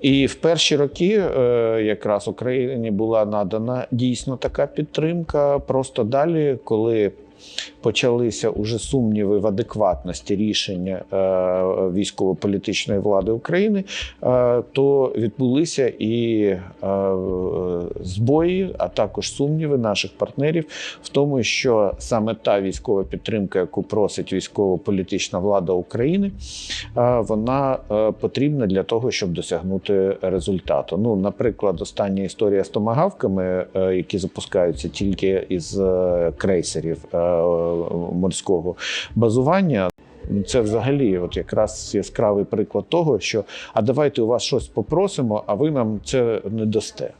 І в перші роки е, якраз Україні була надана дійсно така підтримка. Просто далі, коли почалися уже сумніви в адекватності рішення е, військово-політичної влади України, е, то відбулися і е, збої, а також сумніви наших партнерів в тому, що саме та військова підтримка, яку просить військово-політична влада України, вона потрібна для того, щоб досягнути результату. Ну, наприклад, остання історія з томагавками, які запускаються тільки із крейсерів морського базування. Це взагалі, от якраз яскравий приклад того, що а давайте у вас щось попросимо, а ви нам це не дасте.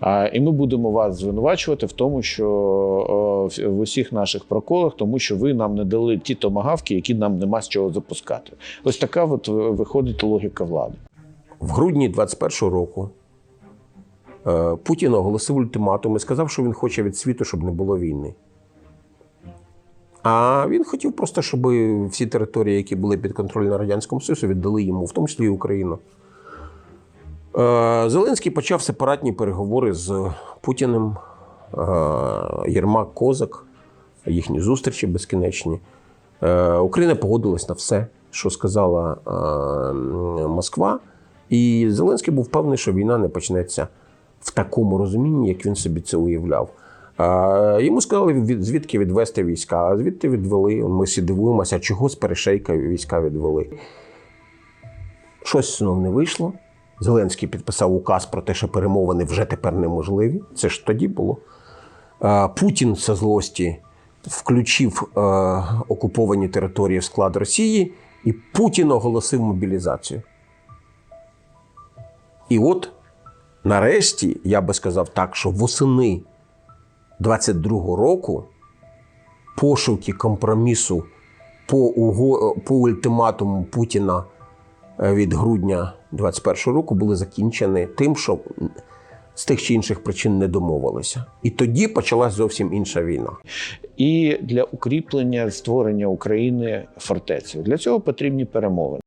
А, і ми будемо вас звинувачувати в тому, що о, в- усіх наших проколах, тому що ви нам не дали ті томагавки, які нам нема з чого запускати. Ось така от виходить логіка влади. В грудні 21-го року е, Путін оголосив ультиматум і сказав, що він хоче від світу, щоб не було війни. А він хотів просто, щоб всі території, які були під контролем Радянському Союзу, віддали йому, в тому числі і Україну. Е, Зеленський почав сепаратні переговори з Путіним, е, Єрмак Козак, їхні зустрічі безкінечні. Е, Україна погодилась на все, що сказала Москва. І Зеленський був впевнений, що війна не почнеться в такому розумінні, як він собі це уявляв. Йому сказали, звідки відвести війська, а звідти відвели. Ми всі дивуємося, чого з перешейка війська відвели. Щось знов не вийшло. Зеленський підписав указ про те, що перемовини вже тепер неможливі. Це ж тоді було. Путін зі злості включив е, окуповані території в склад Росії, і Путін оголосив мобілізацію. І от нарешті я би сказав так, що восени 22-го року пошуки компромісу по, уго- по ультиматуму Путіна е, від грудня 21-го року були закінчені тим, що з тих чи інших причин не домовилися. І тоді почалась зовсім інша війна. І для укріплення створення України фортецею. Для цього потрібні перемовини.